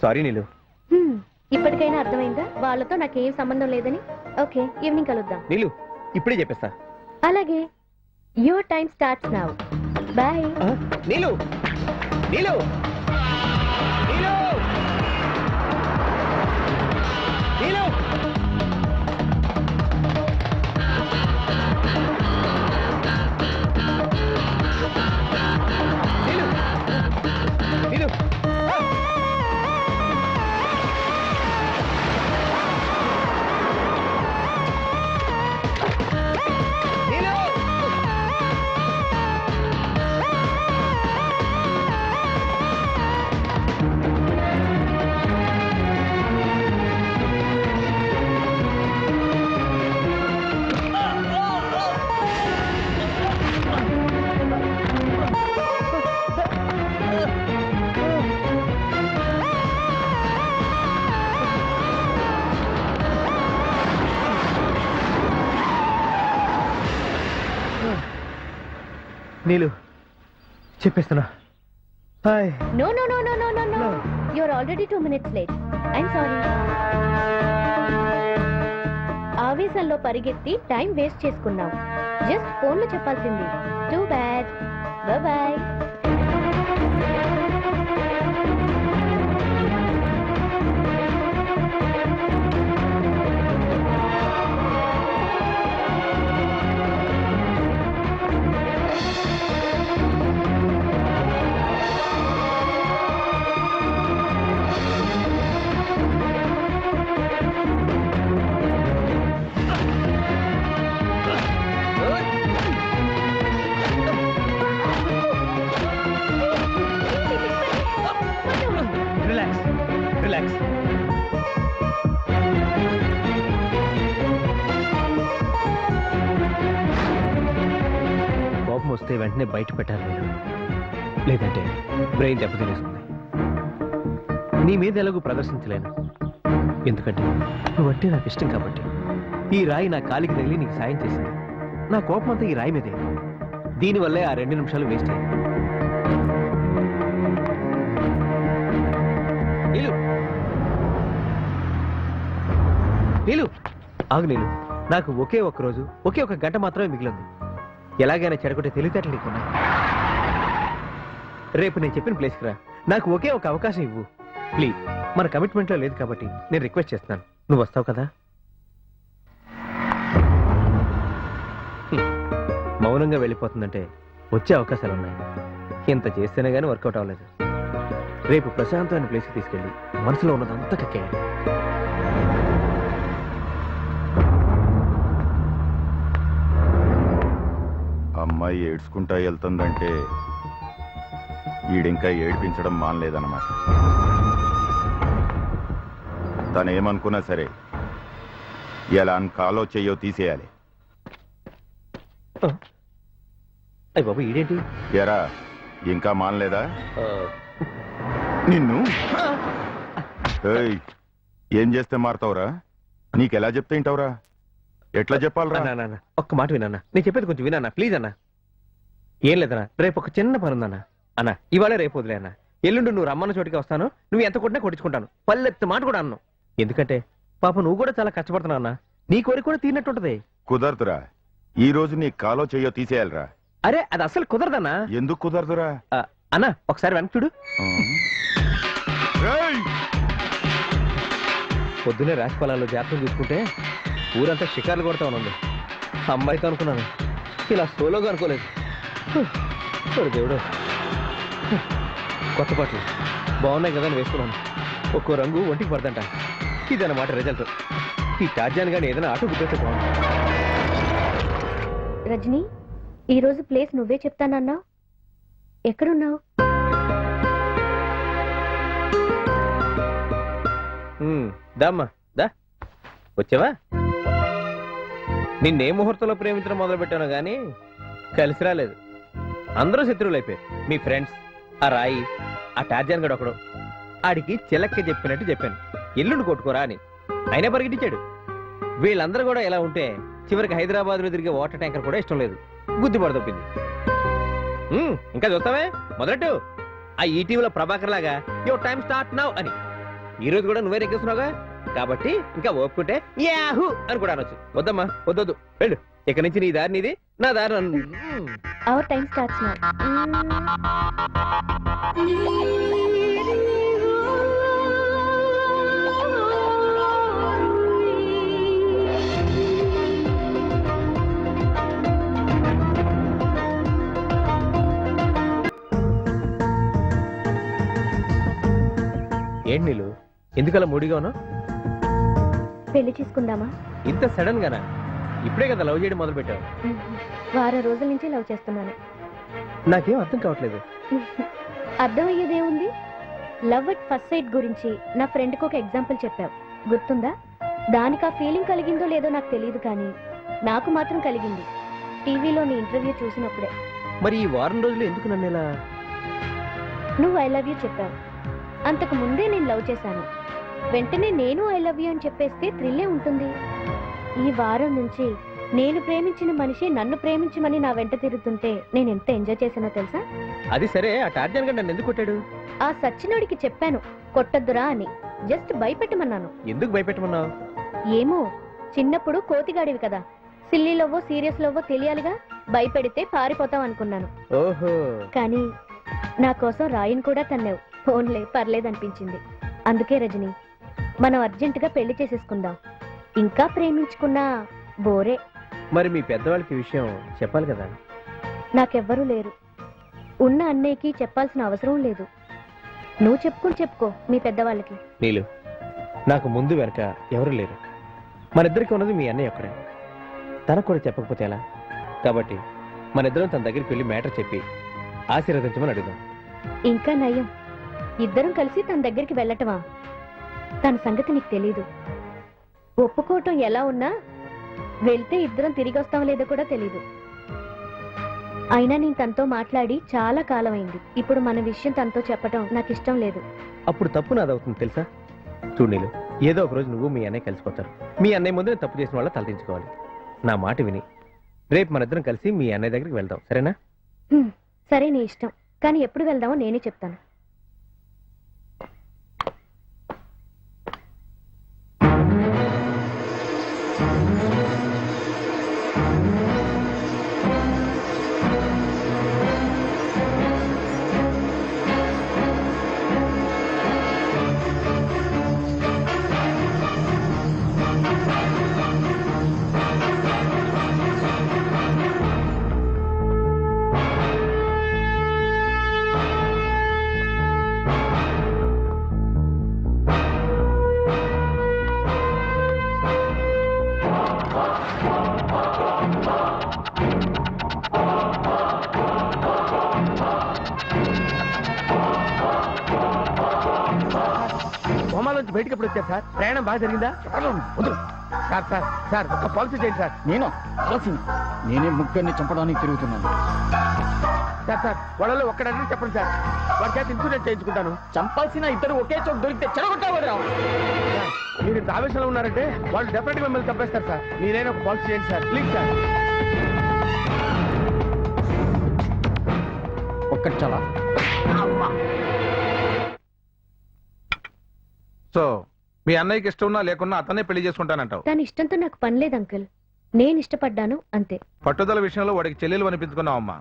Sorry నీలు. హ్మ్, ఇప్పటికైనా అర్థమైందా? వాళ్ళతో నాకేం సంబంధం లేదని? ఓకే ఈవినింగ్ కలుద్దాం. నీలు ఇప్పుడే చెప్పేస్తా. అలాగే your time starts now bye Neelu Neelu Neelu Neelu. చెప్పేస్తున్నా. Hi. No no no no no no no No. Your already two minutes late I'm sorry ఆవేశంలో పరిగెత్తి టైం వేస్ట్ చేసుకున్నావు. జస్ట్ ఫోన్లో చెప్పాల్సింది. టూ బ్యాడ్ బాయ్ ల్యాక్స్ కోపం వస్తే వెంటనే బయట పెట్టాలి మీరు. లేదంటే బ్రెయిన్ దెబ్బతినేస్తుంది. నీ మీద ఎలాగూ ప్రదర్శించలేను. ఎందుకంటే నువ్వంటే నాకు ఇష్టం కాబట్టి. ఈ రాయి నా కాలికి తగిలి నీకు సాయం చేసింది. నా కోపం అంతా ఈ రాయి మీదే. దీనివల్లే ఆ రెండు నిమిషాలు వేస్ట్ అయ్యాయి. నీలు ఆగు నీలు. నాకు ఒకే ఒక్క రోజు ఒకే ఒక గంట మాత్రమే మిగిలింది. ఎలాగైనా చెడగొట్టే తెలివితేటలు నీకున్నా రేపు నేను చెప్పిన ప్లేస్కి రా. నాకు ఒకే ఒక అవకాశం ఇవ్వు. ప్లీజ్ మన కమిట్మెంట్లో లేదు కాబట్టి నేను రిక్వెస్ట్ చేస్తున్నాను. నువ్వు వస్తావు కదా? మౌనంగా వెళ్ళిపోతుందంటే వచ్చే అవకాశాలు ఉన్నాయి. ఇంత చేస్తేనే కానీ వర్కౌట్ అవ్వలేదు. రేపు ప్రశాంతమైన ప్లేస్కి తీసుకెళ్ళి మనసులో ఉన్నదంతా కక్కేయాలి. అమ్మాయి ఏడ్చుకుంటా వెళ్తుందంటే ఈడింకా ఏడిపించడం మానలేదన్నమాట. తనేమనుకున్నా సరే ఎలా కాలో చెయ్యో తీసేయాలి. అయ్యి బాబు ఈడేంటి? ఎరా ఇంకా మానలేదా? నిన్ను? ఏం చేస్తే మారుతావురా? నీకెలా చెప్తే వింటావురా? ఎట్లా చెప్పాలరా? అన్నా, అన్నా, అన్నా, ఒక్క మాట వినన్నా. నేను చెప్పేది కొంచెం వినన్నా. ప్లీజ్ అన్నా. ఏం లేదన్నా. రేపు ఒక చిన్న పని ఉందన్నా అన్నా ఇవాళ రేపు వదిలే అన్నా. ఎల్లుండి నువ్వు రమ్మన్న చోటికి వస్తాను. నువ్వు ఎంత కొట్టినా కొట్టించుకుంటాను. పల్లెత్తి మాట కూడా అన్నావు ఎందుకంటే పాప నువ్వు కూడా చాలా కష్టపడుతున్నావు అన్నా. నీ కోరిక కూడా తీరినట్టుంటది. కుదరదురా. ఈ రోజు నీ కాలో చెయ్యో తీసేయాలిరా. అరే అది అసలు కుదరదన్నా. ఎందుకు కుదరదురా? ఆ, అన్నా ఒకసారి వెనక్కి చూడు. ఏయ్! పొద్దునే రాశి పొలాల్లో జాతకం చూసుకుంటే ఊరంతా షికార్లు కొడతా ఉంది. అమ్మాయితో అనుకున్నాను. ఇలా సోలోగా అనుకోలేదు. దేవుడు. కొత్త బట్టలు బాగున్నాయి కదా అని వేసుకున్నాను. ఒక్కో రంగు ఒంటికి పడదంట. ఇదన్నమాట రిజల్ట్. ఈ టార్జాన్ గాని ఏదైనా ఆటో గుర్తొస్తే బాగుంది రజనీ ఈ రోజు ప్లేస్ నువ్వే చెప్తానన్నావు. ఎక్కడున్నావు? దామ్మా దా. వచ్చావా? నిన్నే ముహూర్తంలో ప్రేమించడం మొదలు పెట్టాను గానీ కలిసి రాలేదు. అందరూ శత్రువులు అయిపోయారు మీ ఫ్రెండ్స్ ఆ రాయి ఆ టార్జాన్ గడు ఒకడు. ఆడికి చిలక్క చెప్పినట్టు చెప్పాను. ఎల్లుండి కొట్టుకోరా అని. అయినా పరిగెట్టించాడు. వీళ్ళందరూ కూడా ఎలా ఉంటే చివరికి హైదరాబాద్లో తిరిగే వాటర్ ట్యాంకర్ కూడా ఇష్టం లేదు. గుద్ది పడదొప్పింది. ఇంకా చూస్తావే? మొదలెట్టు. ఆ ఈటీవీలో ప్రభాకర్ లాగా యువర్ టైం స్టార్ట్ నౌ అని. ఈ రోజు కూడా నువ్వే నెక్కిస్తున్నావుగా కాబట్టి ఇంకా ఒప్పుకుంటే యాహూ అని కూడా అనొచ్చు. వద్దమ్మా వద్దొద్దు. వెళ్ళు. ఇక నుంచి నీ దారి నీది నా దారి అవర్ టైం స్టార్ట్స్ నౌ ఏంటి నీళ్ళు ఎందుకలా మూడిగా ఉన్నావు? పెళ్ళి చేసుకుందామా? ఇంత సడన్ గానా? ఇప్పుడే కదా లవ్ చేయడం మొదలు పెట్టావు వారం రోజుల నుంచి లవ్ చేస్తున్నాను. నాకేం అర్థం కావట్లేదు. అర్థమయ్యేదేముంది? లవ్ అట్ ఫస్ట్ సైట్ గురించి నా ఫ్రెండ్కి ఒక ఎగ్జాంపుల్ చెప్పావు. గుర్తుందా? దానికి ఆ ఫీలింగ్ కలిగిందో లేదో నాకు తెలియదు కానీ నాకు మాత్రం కలిగింది. టీవీలో నీ ఇంటర్వ్యూ చూసినప్పుడే. మరి ఈ వారం రోజులు ఎందుకు నన్ను ఇలా? నువ్వు ఐ లవ్ యూ చెప్పావు. అంతకు ముందే నేను లవ్ చేశాను. వెంటనే నేను ఐ లవ్ యూ అని చెప్పేస్తే థ్రిల్లే ఉంటుంది. ఈ వారం నుంచి నేను ప్రేమించిన మనిషి నన్ను ప్రేమించమని నా వెంట తిరుగుతుంటే నేను ఎంత ఎంజాయ్ చేశానో తెలుసా? అది సరే ఆ టార్జన్ గంట నన్ను ఎందుకు కొట్టాడు? ఆ సచ్చినోడికి చెప్పాను కొట్టద్దురా అని. జస్ట్ భయపెట్టమన్నాను. ఎందుకు భయపెట్టమన్నావు? ఏమో చిన్నప్పుడు కోతిగాడివి కదా. సిల్లీ లవ్వో సీరియస్ లవ్వో తెలియాలిగా భయపెడితే పారిపోతాం అనుకున్నాను. ఓహో. కానీ నా కోసం రాయిని కూడా తన్నావు. ఫోన్లే పర్లేదనిపించింది. అందుకే రజని మనం అర్జెంటుగా పెళ్ళి చేసేసుకుందాం. ఇంకా ప్రేమించుకున్నా బోరే. మరి మీ పెద్దవాళ్ళకి విషయం చెప్పాలి కదా? నాకెవ్వరూ లేరు. ఉన్న అన్నయ్యకి చెప్పాల్సిన అవసరం లేదు. నువ్వు చెప్పుకుని చెప్పుకో మీ పెద్దవాళ్ళకి. నీలు నాకు ముందు వెనక ఎవరు లేరు మన ఇద్దరికి ఉన్నది మీ అన్నయ్య ఒక్కడే. తనకు కూడా చెప్పకపోతే ఎలా? కాబట్టి మన ఇద్దరం తన దగ్గరికి వెళ్ళి మ్యాటర్ చెప్పి ఆశీర్వదించమని అడుగుదాం. ఇంకా నయం. ఇద్దరం కలిసి తన దగ్గరికి వెళ్ళటమా? తన సంగతి నీకు తెలీదు. ఒప్పుకోవటం ఎలా ఉన్నా వెళ్తే ఇద్దరం తిరిగి వస్తాం లేదో కూడా తెలీదు. అయినా నేను తనతో మాట్లాడి చాలా కాలమైంది. ఇప్పుడు మన విషయం తనతో చెప్పటం నాకు ఇష్టం లేదు. అప్పుడు తప్పు నాదవుతుంది తెలుసా? చూడు నీలు ఏదో ఒక రోజు నువ్వు మీ అన్నయ్య కలిసిపోతారు. మీ అన్నయ్య ముందు తప్పు చేసిన వాళ్ళ తలదించుకోవాలి నా మాట విని రేపు మన ఇద్దరం కలిసి మీ అన్నయ్య దగ్గరికి వెళ్దాం. సరేనా? హ్మ్, సరే నీ ఇష్టం. కానీ ఎప్పుడు వెళ్దామో నేనే చెప్తాను. హోమాలోంచి బయటకు ఎప్పుడు వచ్చారు సార్? ప్రయాణం బాగా జరిగిందా? సార్ సార్ సార్ ఒక పాలసీ చేయండి సార్. నేను? ఆలోచన నేనే ముగ్గురిని చంపడానికి తిరుగుతున్నాను. సార్ సార్ వాళ్ళలో ఒక్కడని చెప్పండి సార్. వాడి చేత ఇన్సూరెన్స్ చేయించుకుంటాను. చంపాల్సిన ఇద్దరు ఒకే చోట దొరికితే చెడగొట్టావరా మీరు ఇంత ఆవేశంలో ఉన్నారంటే వాళ్ళు డెఫినెట్గా మిమ్మల్ని చంపేస్తారు సార్. మీరైనా ఒక పాలసీ చేయండి సార్. Please sir. ఒక్కటి చాలా. సో మీ అన్నయ్యకి ఇష్టం ఉన్నా లేకున్నా అతనే పెళ్ళి చేసుకుంటానంటావు. తన ఇష్టంతో నాకు పని లేదు అంకుల్. నేను ఇష్టపడ్డాను అంతే. పట్టుదల విషయంలో వాడికి చెల్లెలు అనిపించుకున్నావమ్మా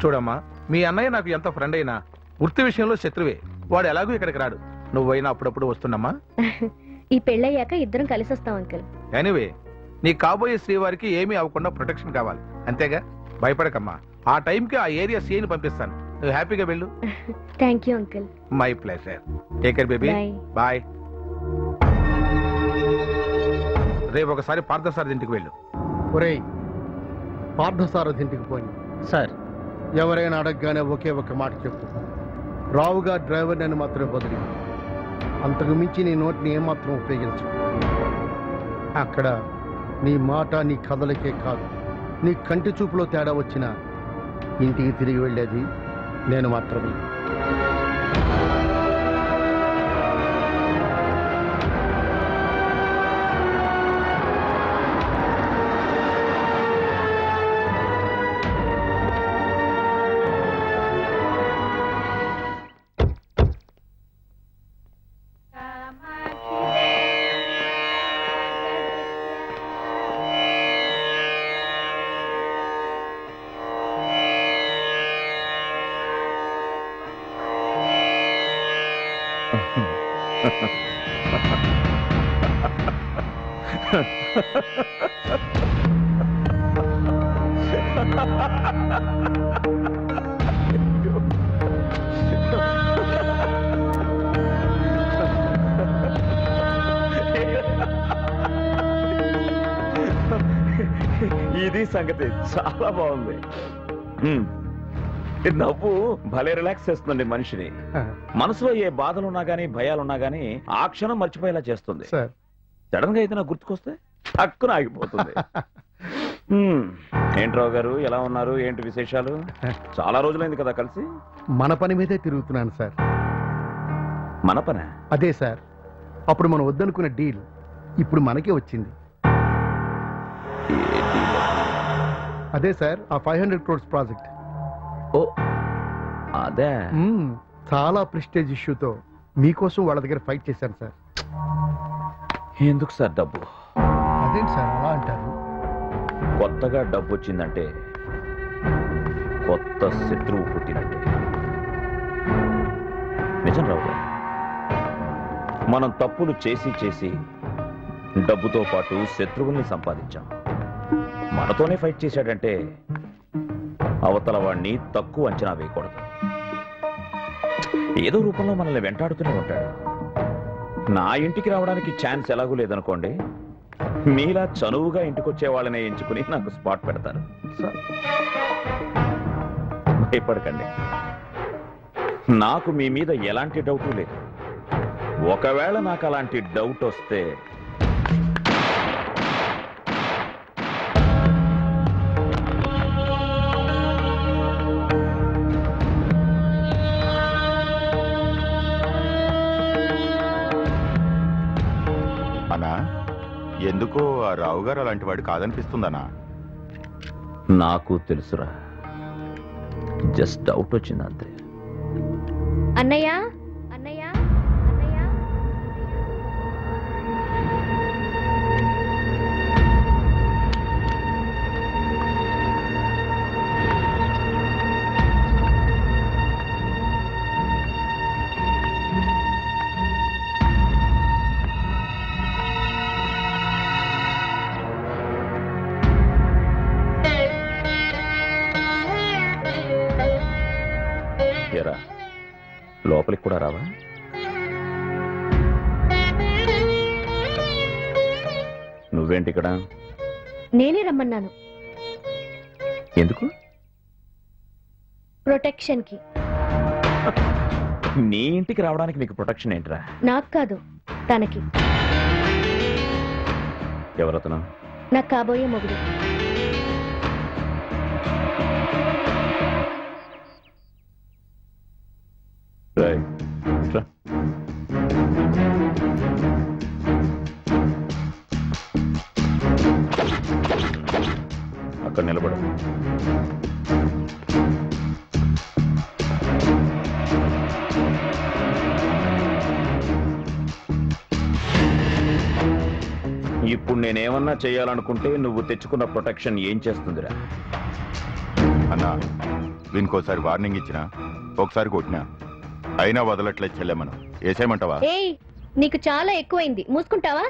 చూడమ్మా మీ అన్నయ్య నాకు ఎంత ఫ్రెండ్ అయినా వృత్తి విషయంలో శత్రువే. వాడు ఎలాగూ ఇక్కడికి రాడు. నువ్వైనా అప్పుడప్పుడు వస్తున్నమ్మా ఈ పెళ్ళయ్యాక ఇద్దరం కలిసి వస్తాం అంకుల్. ఎనీవే నీ కాబోయే శ్రీవారికి ఏమీ అవ్వకుండా ప్రొటెక్షన్ కావాలి. అంతేగా? భయపడకమ్మా. ఆ టైంకి ఆ ఏరియా సీని పంపిస్తాను. నువ్వు హ్యాపీగా వెళ్ళు. Thank you uncle my pleasure take care baby bye bye రేపు ఒకసారి పార్థసారథి ఇంటికి వెళ్ళు. ఒరేయ్ పార్థసారథి ఇంటికి పోయి సార్. ఎవరైనా అడగగానే ఒకే ఒక మాట చెప్పు. రావుగా డ్రైవర్ అని మాత్రమే బదిలీ అంతకు మించి నీ నోటిని ఏమాత్రం ఉపయోగించు. అక్కడ నీ మాట నీ కథలకే కాదు. నీ కంటి చూపులో తేడా వచ్చినా ఇంటికి తిరిగి వెళ్ళేది నేను మాత్రమే. ఇది సంగతి చాలా బాగుంది. నవ్వు భలే రిలాక్స్ చేస్తుంది మనిషిని. మనసులో ఏ బాధలున్నా గానీ భయాలున్నా గానీ ఆ క్షణం మర్చిపోయేలా చేస్తుంది. సార్. సడన్గా ఏదైనా గుర్తుకొస్తే టక్కున ఆగిపోతుంది. హ్మ్. ఏంటి రావు గారు? ఎలా ఉన్నారు? ఏంటి విశేషాలు? చాలా రోజులైంది కదా కలిసి. మన పని మీదే తిరుగుతున్నాను సార్. మన పనే? అదే సార్. అప్పుడు మనం వద్దనుకున్న డీల్ ఇప్పుడు మనకే వచ్చింది? అదే సార్ ఆ ఫైవ్ హండ్రెడ్ క్రోడ్స్ ప్రాజెక్ట్. ఓ అదే. చాలా ప్రిస్టేజ్ ఇష్యూతో మీకోసం వాళ్ళ దగ్గర ఫైట్ చేశాను సార్. ఎందుకు సార్ డబ్బు? అదేంటి సార్ అలా అంటారు? కొత్తగా డబ్బు వచ్చిందంటే కొత్త శత్రువు పుట్టినట్టే. నిజం రావు గారు. మనం తప్పులు చేసి చేసి డబ్బుతో పాటు శత్రువుల్ని సంపాదించాం. మనతోనే ఫైట్ చేశాడంటే అవతల వాణ్ణి తక్కువ అంచనా వేయకూడదు. ఏదో రూపంలో మనల్ని వెంటాడుతూనే ఉంటాడు. నా ఇంటికి రావడానికి ఛాన్స్ ఎలాగూ లేదనుకోండి మీలా చనువుగా ఇంటికొచ్చే వాళ్ళనే ఎంచుకుని నాకు స్పాట్ పెడతారు. భయపడకండి. నాకు మీ మీద ఎలాంటి డౌట్ లేదు. ఒకవేళ నాకు అలాంటి డౌట్ వస్తే ఆ రావు గారు అలాంటి వాడు కాదనిపిస్తుందనా నాకు తెలుసురా. జస్ట్ డౌట్ వచ్చింది అంతే. అన్నయ్య అన్నయ్య? ఎరా లోపలికి కూడా రావా? నువ్వేంటి ఇక్కడ? నేనే రమ్మన్నాను. ఎందుకు? ప్రొటెక్షన్కి నీ ఇంటికి రావడానికి నీకు ప్రొటెక్షన్ ఏంట్రా? నాకు కాదు తనకి. ఎవరతను? నాకు కాబోయే మొగుడు. రాయ్ రా. అక్కడ నిలబడు. ఇప్పుడు నేనేమన్నా చేయాలనుకుంటే నువ్వు తెచ్చుకున్న ప్రొటెక్షన్ ఏం చేస్తుందిరా? అన్నా దీనికోసారి వార్నింగ్ ఇచ్చినా ఒకసారి కొట్టినా. అయినా వదలట్లేదు చెల్లెమ్మను. వేసేయమంటావా ఏయ్ నీకు చాలా ఎక్కువైంది. మూసుకుంటావా?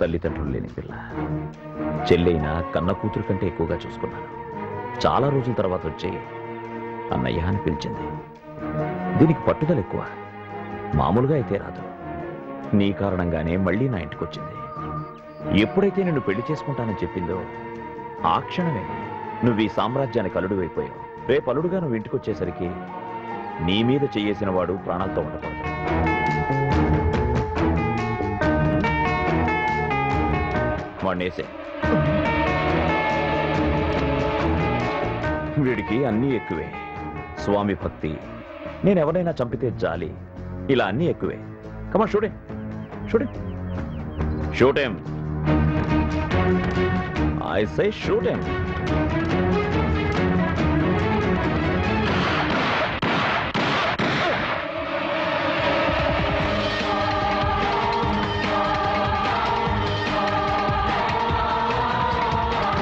తల్లిదండ్రులు లేని పిల్ల. చెల్లైనా కన్న కూతురు కంటే ఎక్కువగా చూసుకున్నాను. చాలా రోజుల తర్వాత వచ్చి అన్నయ్య అని పిలిచింది. దీనికి పట్టుదల ఎక్కువ. మామూలుగా అయితే రాదు. నీ కారణంగానే మళ్ళీ నా ఇంటికి వచ్చింది ఎప్పుడైతే నిన్ను పెళ్ళి చేసుకుంటానని చెప్పిందో ఆ క్షణమే నువ్వు ఈ సామ్రాజ్యానికి అలుడు అయిపోయావు. రేపు అల్లుడుగా నువ్వు ఇంటికి వచ్చేసరికి నీ మీద చేయేసిన వాడు ప్రాణాలతో ఉండకూడదు. వాణ్ణేసే వీడికి అన్నీ ఎక్కువే. స్వామి భక్తి. నేను ఎవరైనా చంపితే జాలి. ఇలా అన్నీ ఎక్కువే. కమా షూడే షూడే షూటేం ఐ సై షూటేం